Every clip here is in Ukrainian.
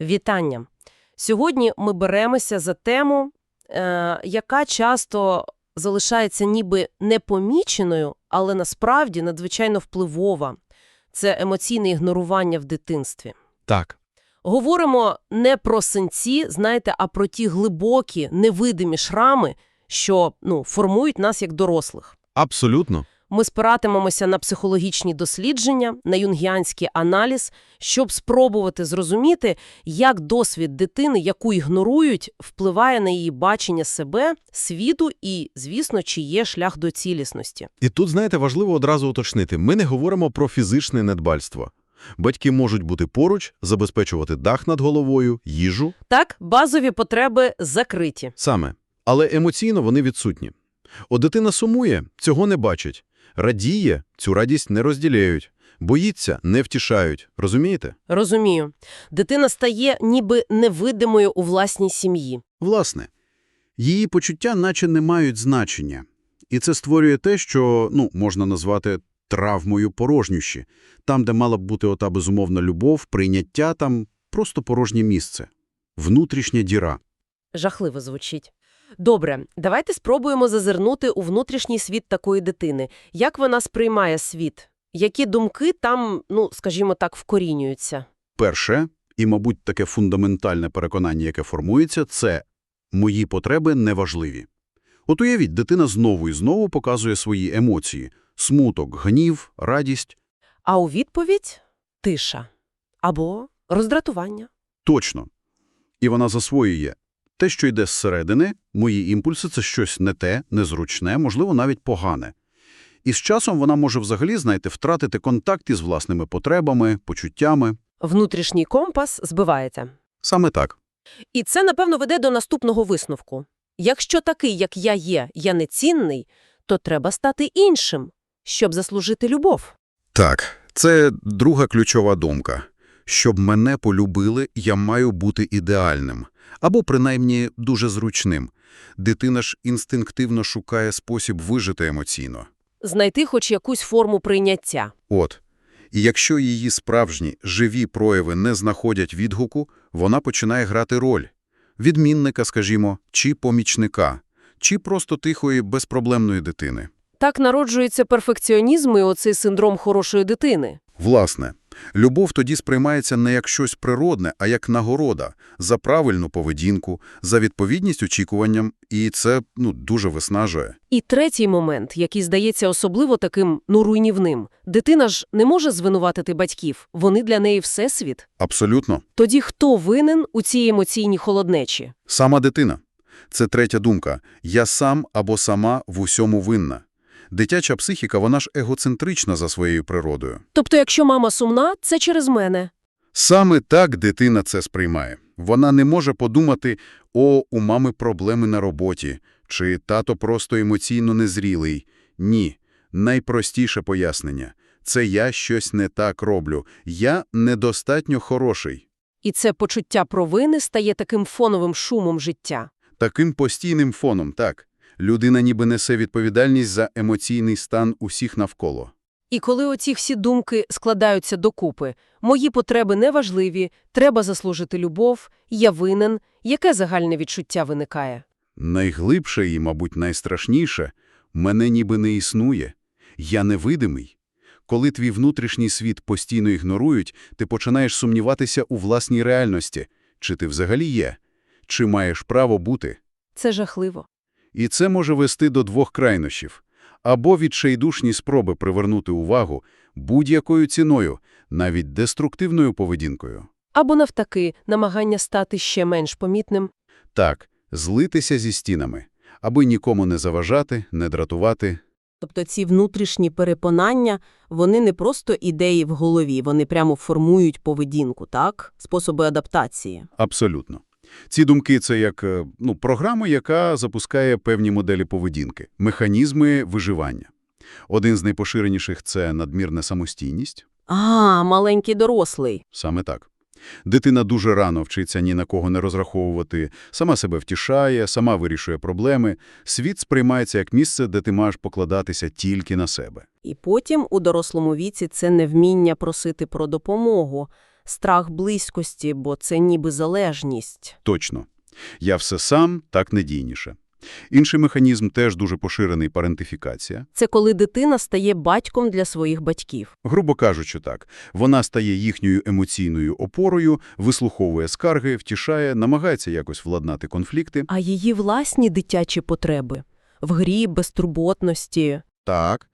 Вітання! Сьогодні ми беремося за тему, е, яка часто залишається ніби непоміченою, але насправді надзвичайно впливова. Це емоційне ігнорування в дитинстві. Так. Говоримо не про синці, знаєте, а про ті глибокі, невидимі шрами, що ну, формують нас як дорослих. Абсолютно. Ми спиратимемося на психологічні дослідження, на юнгіанський аналіз, щоб спробувати зрозуміти, як досвід дитини, яку ігнорують, впливає на її бачення себе, світу і, звісно, чи є шлях до цілісності. І тут, знаєте, важливо одразу уточнити. Ми не говоримо про фізичне недбальство. Батьки можуть бути поруч, забезпечувати дах над головою, їжу. Так, базові потреби закриті. Саме. Але емоційно вони відсутні. От дитина сумує, цього не бачить. Радіє, цю радість не розділяють. Боїться, не втішають. Розумієте? Розумію. Дитина стає ніби невидимою у власній сім'ї. Власне, її почуття наче не мають значення. І це створює те, що ну, можна назвати травмою порожнющі. Там, де мала б бути ота безумовна любов, прийняття, там просто порожнє місце. Внутрішня діра. Жахливо звучить. Добре, давайте спробуємо зазирнути у внутрішній світ такої дитини. Як вона сприймає світ? Які думки там, ну, скажімо так, вкорінюються? Перше, і, мабуть, таке фундаментальне переконання, яке формується, це «мої потреби неважливі». От уявіть, дитина знову і знову показує свої емоції – смуток, гнів, радість. А у відповідь – тиша. Або роздратування. Точно. І вона засвоює. Те, що йде зсередини, мої імпульси – це щось не те, незручне, можливо, навіть погане. І з часом вона може взагалі, знаєте, втратити контакт із власними потребами, почуттями. Внутрішній компас збивається. Саме так. І це, напевно, веде до наступного висновку. Якщо такий, як я є, я нецінний, то треба стати іншим, щоб заслужити любов. Так, це друга ключова думка. Щоб мене полюбили, я маю бути ідеальним. Або, принаймні, дуже зручним. Дитина ж інстинктивно шукає спосіб вижити емоційно. Знайти хоч якусь форму прийняття. От. І якщо її справжні, живі прояви не знаходять відгуку, вона починає грати роль. Відмінника, скажімо, чи помічника, чи просто тихої, безпроблемної дитини. Так народжується перфекціонізм і оцей синдром хорошої дитини. Власне, любов тоді сприймається не як щось природне, а як нагорода за правильну поведінку, за відповідність очікуванням, і це ну, дуже виснажує. І третій момент, який здається особливо таким, ну, руйнівним. Дитина ж не може звинуватити батьків, вони для неї всесвіт. Абсолютно. Тоді хто винен у цій емоційній холоднечі? Сама дитина. Це третя думка. Я сам або сама в усьому винна. Дитяча психіка, вона ж егоцентрична за своєю природою. Тобто, якщо мама сумна, це через мене. Саме так дитина це сприймає. Вона не може подумати «О, у мами проблеми на роботі» чи «Тато просто емоційно незрілий». Ні. Найпростіше пояснення – це я щось не так роблю, я недостатньо хороший. І це почуття провини стає таким фоновим шумом життя. Таким постійним фоном, так. Людина ніби несе відповідальність за емоційний стан усіх навколо. І коли оці всі думки складаються докупи, мої потреби неважливі, треба заслужити любов, я винен, яке загальне відчуття виникає? Найглибше і, мабуть, найстрашніше – мене ніби не існує. Я невидимий. Коли твій внутрішній світ постійно ігнорують, ти починаєш сумніватися у власній реальності. Чи ти взагалі є? Чи маєш право бути? Це жахливо. І це може вести до двох крайнощів. Або відчайдушні спроби привернути увагу будь-якою ціною, навіть деструктивною поведінкою. Або навтаки, намагання стати ще менш помітним. Так, злитися зі стінами, аби нікому не заважати, не дратувати. Тобто ці внутрішні переконання, вони не просто ідеї в голові, вони прямо формують поведінку, так? Способи адаптації. Абсолютно. Ці думки – це як е, ну, програма, яка запускає певні моделі поведінки, механізми виживання. Один з найпоширеніших – це надмірна самостійність. А, маленький дорослий. Саме так. Дитина дуже рано вчиться ні на кого не розраховувати, сама себе втішає, сама вирішує проблеми. Світ сприймається як місце, де ти маєш покладатися тільки на себе. І потім у дорослому віці це невміння просити про допомогу страх близькості, бо це ніби залежність. Точно. Я все сам, так надійніше. Інший механізм теж дуже поширений – парентифікація. Це коли дитина стає батьком для своїх батьків. Грубо кажучи так, вона стає їхньою емоційною опорою, вислуховує скарги, втішає, намагається якось владнати конфлікти. А її власні дитячі потреби в грі, безтурботності. Так.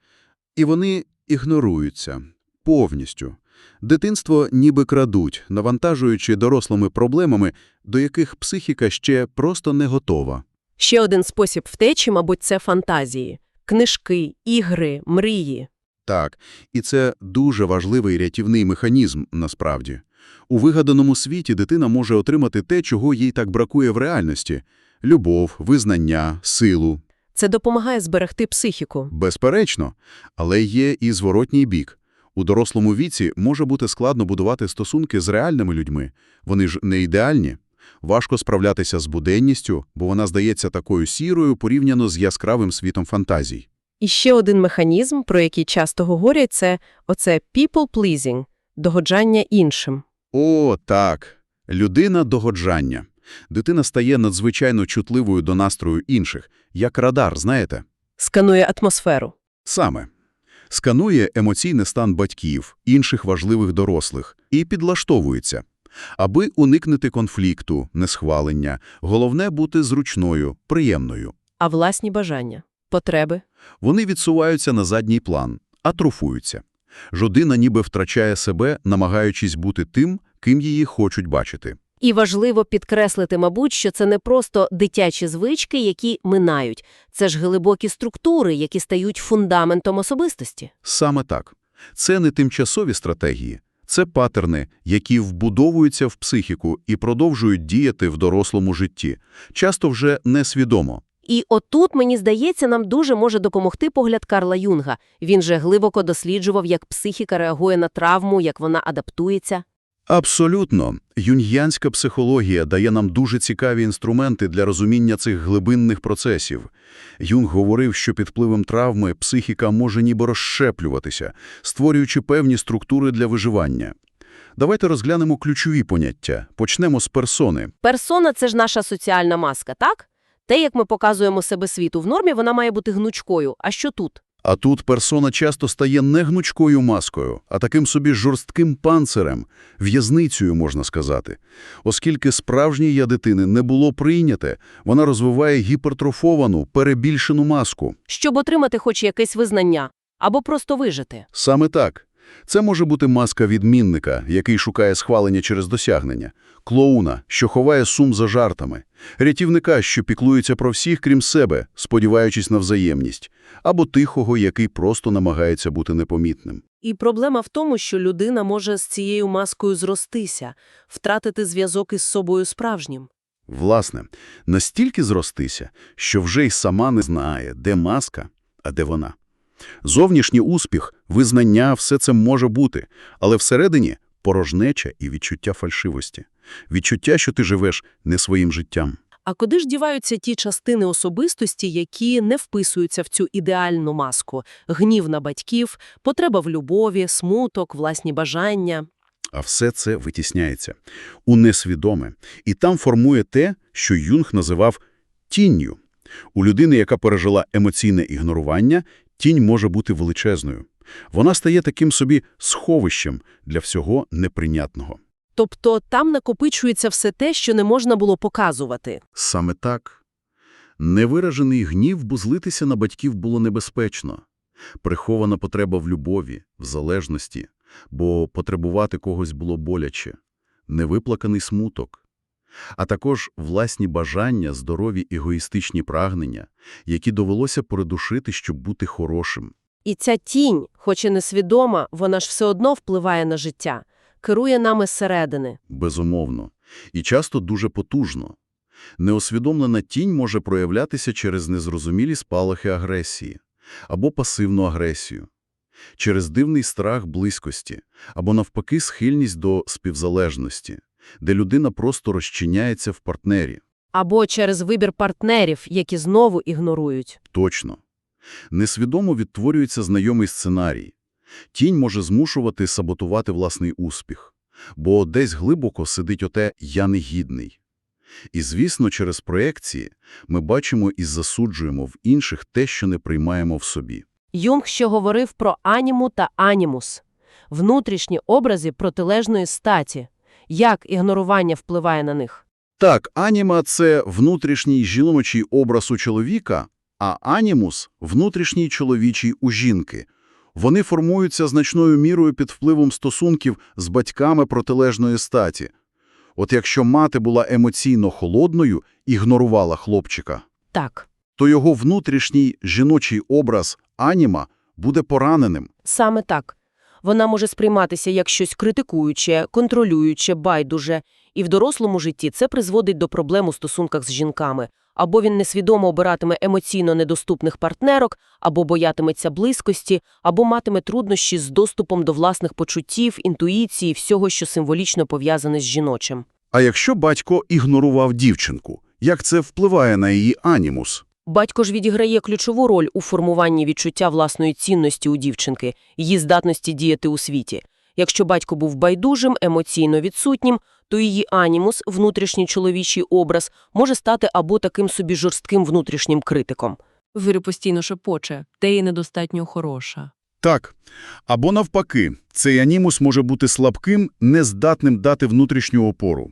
І вони ігноруються. Повністю. Дитинство ніби крадуть, навантажуючи дорослими проблемами, до яких психіка ще просто не готова. Ще один спосіб втечі, мабуть, це фантазії. Книжки, ігри, мрії. Так, і це дуже важливий рятівний механізм, насправді. У вигаданому світі дитина може отримати те, чого їй так бракує в реальності – любов, визнання, силу. Це допомагає зберегти психіку. Безперечно, але є і зворотній бік. У дорослому віці може бути складно будувати стосунки з реальними людьми. Вони ж не ідеальні. Важко справлятися з буденністю, бо вона здається такою сірою порівняно з яскравим світом фантазій. І ще один механізм, про який часто говорять, це оце people-pleasing – догоджання іншим. О, так. Людина догоджання. Дитина стає надзвичайно чутливою до настрою інших, як радар, знаєте? Сканує атмосферу. Саме. Сканує емоційний стан батьків, інших важливих дорослих і підлаштовується. Аби уникнути конфлікту, несхвалення, головне бути зручною, приємною. А власні бажання, потреби. Вони відсуваються на задній план, атрофуються. Жодина ніби втрачає себе, намагаючись бути тим, ким її хочуть бачити. І важливо підкреслити, мабуть, що це не просто дитячі звички, які минають. Це ж глибокі структури, які стають фундаментом особистості. Саме так. Це не тимчасові стратегії. Це патерни, які вбудовуються в психіку і продовжують діяти в дорослому житті, часто вже несвідомо. І отут, мені здається, нам дуже може допомогти погляд Карла Юнга. Він же глибоко досліджував, як психіка реагує на травму, як вона адаптується. Абсолютно. Юньянська психологія дає нам дуже цікаві інструменти для розуміння цих глибинних процесів. Юнг говорив, що під впливом травми психіка може ніби розщеплюватися, створюючи певні структури для виживання. Давайте розглянемо ключові поняття. Почнемо з персони. Персона – це ж наша соціальна маска, так? Те, як ми показуємо себе світу в нормі, вона має бути гнучкою. А що тут? А тут персона часто стає не гнучкою маскою, а таким собі жорстким панцирем, в'язницею, можна сказати. Оскільки справжній я дитини не було прийняте, вона розвиває гіпертрофовану, перебільшену маску. Щоб отримати хоч якесь визнання. Або просто вижити. Саме так. Це може бути маска відмінника, який шукає схвалення через досягнення, клоуна, що ховає сум за жартами, рятівника, що піклується про всіх, крім себе, сподіваючись на взаємність, або тихого, який просто намагається бути непомітним. І проблема в тому, що людина може з цією маскою зростися, втратити зв'язок із собою справжнім. Власне, настільки зростися, що вже й сама не знає, де маска, а де вона. Зовнішній успіх, визнання – все це може бути, але всередині – порожнеча і відчуття фальшивості. Відчуття, що ти живеш не своїм життям. А куди ж діваються ті частини особистості, які не вписуються в цю ідеальну маску? Гнів на батьків, потреба в любові, смуток, власні бажання. А все це витісняється у несвідоме. І там формує те, що Юнг називав тінню. У людини, яка пережила емоційне ігнорування, тінь може бути величезною. Вона стає таким собі сховищем для всього неприйнятного. Тобто там накопичується все те, що не можна було показувати. Саме так. Невиражений гнів, бо злитися на батьків було небезпечно. Прихована потреба в любові, в залежності, бо потребувати когось було боляче. Невиплаканий смуток. А також власні бажання, здорові егоїстичні прагнення, які довелося придушити, щоб бути хорошим. І ця тінь, хоч і несвідома, вона ж все одно впливає на життя, керує нами зсередини. Безумовно. І часто дуже потужно. Неосвідомлена тінь може проявлятися через незрозумілі спалахи агресії або пасивну агресію, через дивний страх близькості або, навпаки, схильність до співзалежності, де людина просто розчиняється в партнері. Або через вибір партнерів, які знову ігнорують. Точно. Несвідомо відтворюється знайомий сценарій. Тінь може змушувати саботувати власний успіх, бо десь глибоко сидить оте «я негідний». І, звісно, через проекції ми бачимо і засуджуємо в інших те, що не приймаємо в собі. Юнг ще говорив про аніму та анімус – внутрішні образи протилежної статі. Як ігнорування впливає на них? Так, аніма – це внутрішній жіночий образ у чоловіка, а анімус – внутрішній чоловічий у жінки. Вони формуються значною мірою під впливом стосунків з батьками протилежної статі. От якщо мати була емоційно холодною, ігнорувала хлопчика, Так, то його внутрішній жіночий образ аніма буде пораненим. саме так. Вона може сприйматися як щось критикуюче, контролююче, байдуже. І в дорослому житті це призводить до проблем у стосунках з жінками. Або він несвідомо обиратиме емоційно недоступних партнерок, або боятиметься близькості, або матиме труднощі з доступом до власних почуттів, інтуїції, всього, що символічно пов'язане з жіночим. А якщо батько ігнорував дівчинку, як це впливає на її анімус? Батько ж відіграє ключову роль у формуванні відчуття власної цінності у дівчинки, її здатності діяти у світі. Якщо батько був байдужим, емоційно відсутнім, то її анімус, внутрішній чоловічий образ, може стати або таким собі жорстким внутрішнім критиком. Вирю постійно шепоче, те є недостатньо хороша. Так. Або навпаки, цей анімус може бути слабким, нездатним дати внутрішню опору.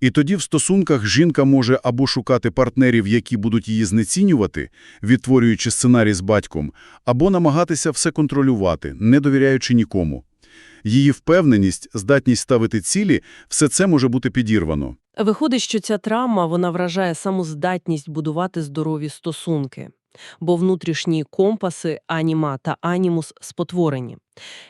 І тоді в стосунках жінка може або шукати партнерів, які будуть її знецінювати, відтворюючи сценарій з батьком, або намагатися все контролювати, не довіряючи нікому. Її впевненість, здатність ставити цілі – все це може бути підірвано. Виходить, що ця травма вона вражає саму здатність будувати здорові стосунки, бо внутрішні компаси аніма та анімус спотворені.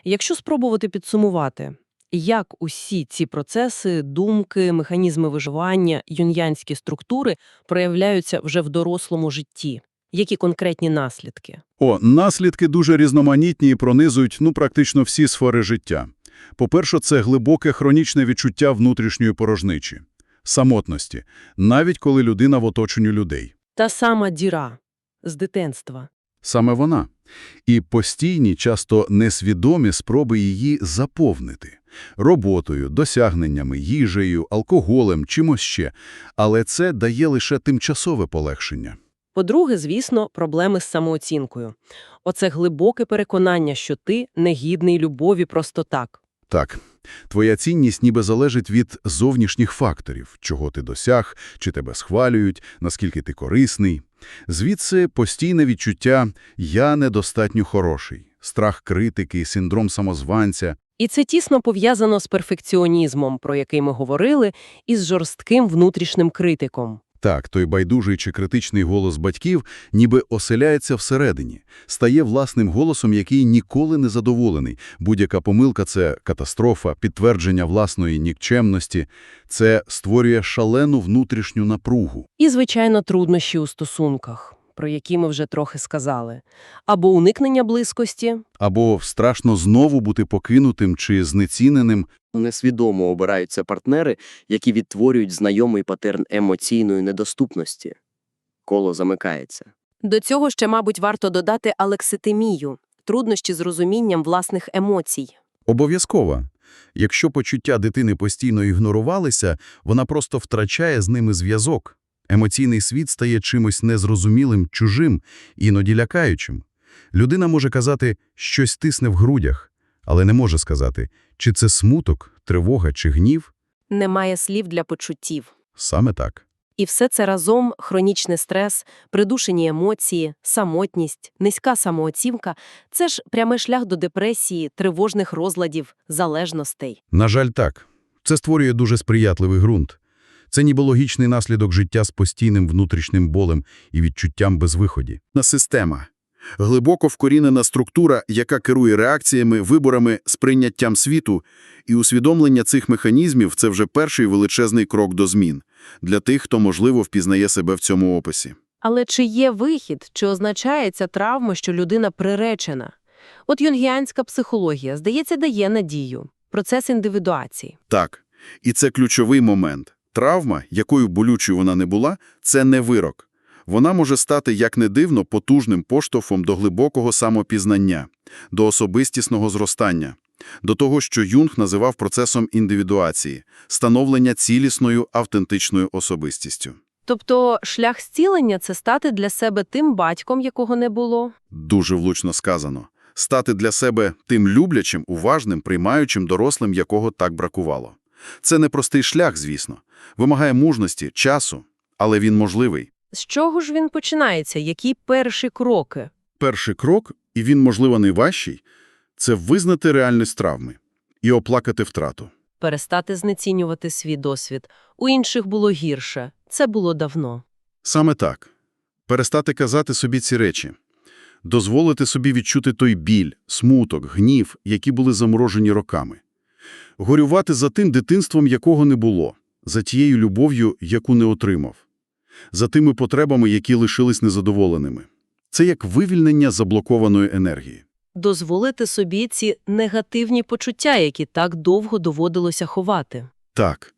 Якщо спробувати підсумувати, як усі ці процеси, думки, механізми виживання, юн'янські структури проявляються вже в дорослому житті, які конкретні наслідки? О, наслідки дуже різноманітні і пронизують ну, практично всі сфери життя. По-перше, це глибоке хронічне відчуття внутрішньої порожничі, самотності, навіть коли людина в оточенні людей. Та сама діра з дитинства. Саме вона. І постійні, часто несвідомі спроби її заповнити. Роботою, досягненнями, їжею, алкоголем, чимось ще. Але це дає лише тимчасове полегшення. По-друге, звісно, проблеми з самооцінкою. Оце глибоке переконання, що ти негідний любові просто так. Так, твоя цінність ніби залежить від зовнішніх факторів, чого ти досяг, чи тебе схвалюють, наскільки ти корисний. Звідси постійне відчуття «я недостатньо хороший», страх критики, синдром самозванця. І це тісно пов'язано з перфекціонізмом, про який ми говорили, і з жорстким внутрішнім критиком. Так, той байдужий чи критичний голос батьків ніби оселяється всередині, стає власним голосом, який ніколи не задоволений. Будь-яка помилка – це катастрофа, підтвердження власної нікчемності. Це створює шалену внутрішню напругу. І, звичайно, труднощі у стосунках, про які ми вже трохи сказали. Або уникнення близькості, Або страшно знову бути покинутим чи знеціненим. Несвідомо обираються партнери, які відтворюють знайомий патерн емоційної недоступності. Коло замикається. До цього ще, мабуть, варто додати алекситимію – труднощі з розумінням власних емоцій. Обов'язково. Якщо почуття дитини постійно ігнорувалися, вона просто втрачає з ними зв'язок. Емоційний світ стає чимось незрозумілим, чужим, іноді лякаючим. Людина може казати «щось тисне в грудях», але не може сказати, чи це смуток, тривога чи гнів. Немає слів для почуттів. Саме так. І все це разом – хронічний стрес, придушені емоції, самотність, низька самооцінка – це ж прямий шлях до депресії, тривожних розладів, залежностей. На жаль, так. Це створює дуже сприятливий ґрунт. Це ніби логічний наслідок життя з постійним внутрішнім болем і відчуттям безвиході. На система. Глибоко вкорінена структура, яка керує реакціями, виборами, сприйняттям світу, і усвідомлення цих механізмів – це вже перший величезний крок до змін для тих, хто, можливо, впізнає себе в цьому описі. Але чи є вихід, чи означає ця травма, що людина приречена? От юнгіанська психологія, здається, дає надію. Процес індивідуації. Так, і це ключовий момент. Травма, якою болючою вона не була, це не вирок. Вона може стати, як не дивно, потужним поштовхом до глибокого самопізнання, до особистісного зростання. до того, що Юнг називав процесом індивідуації, становлення цілісною автентичною особистістю. Тобто шлях зцілення – це стати для себе тим батьком, якого не було? Дуже влучно сказано. Стати для себе тим люблячим, уважним, приймаючим дорослим, якого так бракувало. Це не простий шлях, звісно. Вимагає мужності, часу, але він можливий. З чого ж він починається? Які перші кроки? Перший крок, і він, можливо, найважчий, це визнати реальність травми і оплакати втрату. Перестати знецінювати свій досвід. У інших було гірше. Це було давно. Саме так. Перестати казати собі ці речі. Дозволити собі відчути той біль, смуток, гнів, які були заморожені роками. Горювати за тим дитинством, якого не було, за тією любов'ю, яку не отримав, за тими потребами, які лишились незадоволеними. Це як вивільнення заблокованої енергії. Дозволити собі ці негативні почуття, які так довго доводилося ховати. Так.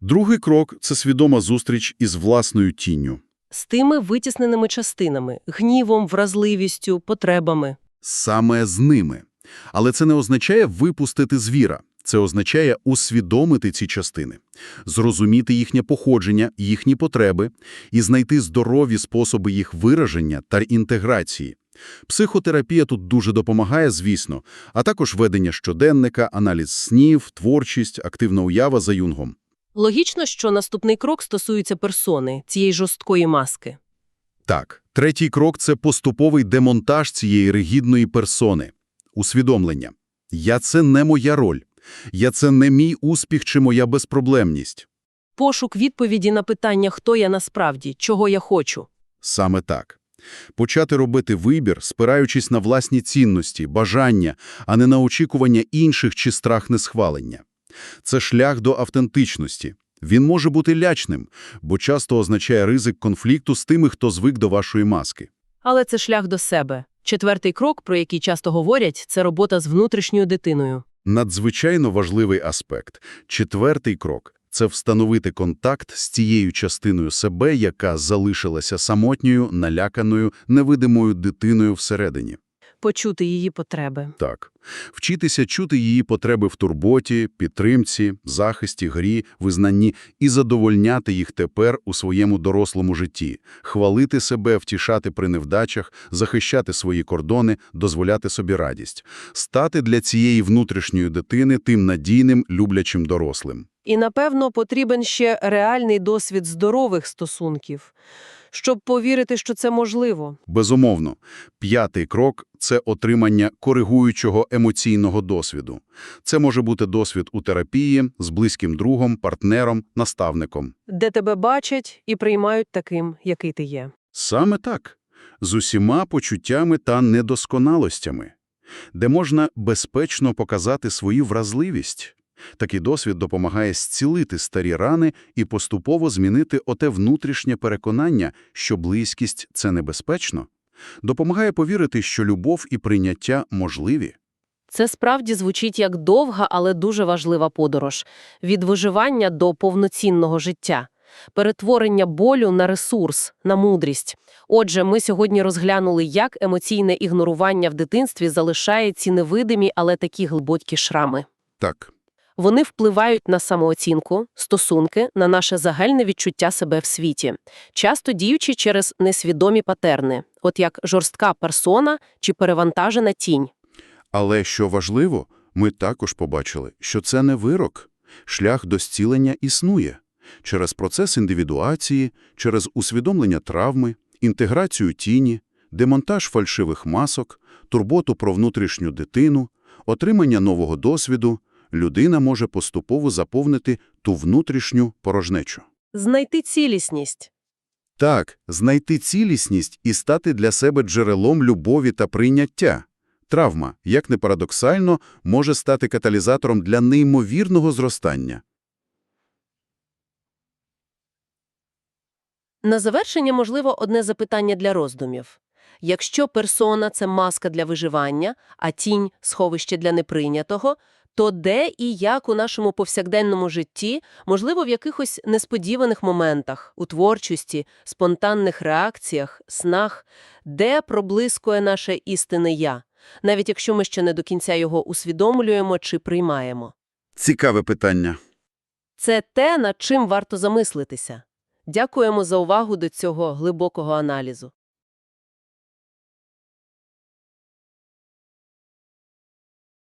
Другий крок – це свідома зустріч із власною тінню. З тими витісненими частинами – гнівом, вразливістю, потребами. Саме з ними. Але це не означає випустити звіра. Це означає усвідомити ці частини, зрозуміти їхнє походження, їхні потреби і знайти здорові способи їх вираження та інтеграції. Психотерапія тут дуже допомагає, звісно, а також ведення щоденника, аналіз снів, творчість, активна уява за юнгом. Логічно, що наступний крок стосується персони, цієї жорсткої маски. Так, третій крок – це поступовий демонтаж цієї ригідної персони. Усвідомлення. Я – це не моя роль. Я – це не мій успіх чи моя безпроблемність. Пошук відповіді на питання «хто я насправді?», «чого я хочу?». Саме так. Почати робити вибір, спираючись на власні цінності, бажання, а не на очікування інших чи страх несхвалення. Це шлях до автентичності. Він може бути лячним, бо часто означає ризик конфлікту з тими, хто звик до вашої маски. Але це шлях до себе. Четвертий крок, про який часто говорять, це робота з внутрішньою дитиною. Надзвичайно важливий аспект. Четвертий крок – це встановити контакт з тією частиною себе, яка залишилася самотньою, наляканою, невидимою дитиною всередині. Почути її потреби. Так. Вчитися чути її потреби в турботі, підтримці, захисті, грі, визнанні і задовольняти їх тепер у своєму дорослому житті, хвалити себе, втішати при невдачах, захищати свої кордони, дозволяти собі радість, стати для цієї внутрішньої дитини тим надійним, люблячим дорослим. І, напевно, потрібен ще реальний досвід здорових стосунків, щоб повірити, що це можливо. Безумовно, п'ятий крок – це отримання коригуючого емоційного досвіду. Це може бути досвід у терапії, з близьким другом, партнером, наставником. Де тебе бачать і приймають таким, який ти є. Саме так. З усіма почуттями та недосконалостями. Де можна безпечно показати свою вразливість. Такий досвід допомагає зцілити старі рани і поступово змінити оте внутрішнє переконання, що близькість – це небезпечно. Допомагає повірити, що любов і прийняття можливі. Це справді звучить як довга, але дуже важлива подорож. Від виживання до повноцінного життя. Перетворення болю на ресурс, на мудрість. Отже, ми сьогодні розглянули, як емоційне ігнорування в дитинстві залишає ці невидимі, але такі глибокі шрами. Так. Вони впливають на самооцінку, стосунки, на наше загальне відчуття себе в світі, часто діючи через несвідомі патерни, от як жорстка персона чи перевантажена тінь. Але, що важливо, ми також побачили, що це не вирок. Шлях до зцілення існує. Через процес індивідуації, через усвідомлення травми, інтеграцію тіні, демонтаж фальшивих масок, турботу про внутрішню дитину, отримання нового досвіду, людина може поступово заповнити ту внутрішню порожнечу. Знайти цілісність. Так, знайти цілісність і стати для себе джерелом любові та прийняття. Травма, як не парадоксально, може стати каталізатором для неймовірного зростання. На завершення, можливо, одне запитання для роздумів. Якщо персона – це маска для виживання, а тінь – сховище для неприйнятого, то де і як у нашому повсякденному житті, можливо, в якихось несподіваних моментах, у творчості, спонтанних реакціях, снах, де проблискує наше істинне «я», навіть якщо ми ще не до кінця його усвідомлюємо чи приймаємо. Цікаве питання. Це те, над чим варто замислитися. Дякуємо за увагу до цього глибокого аналізу.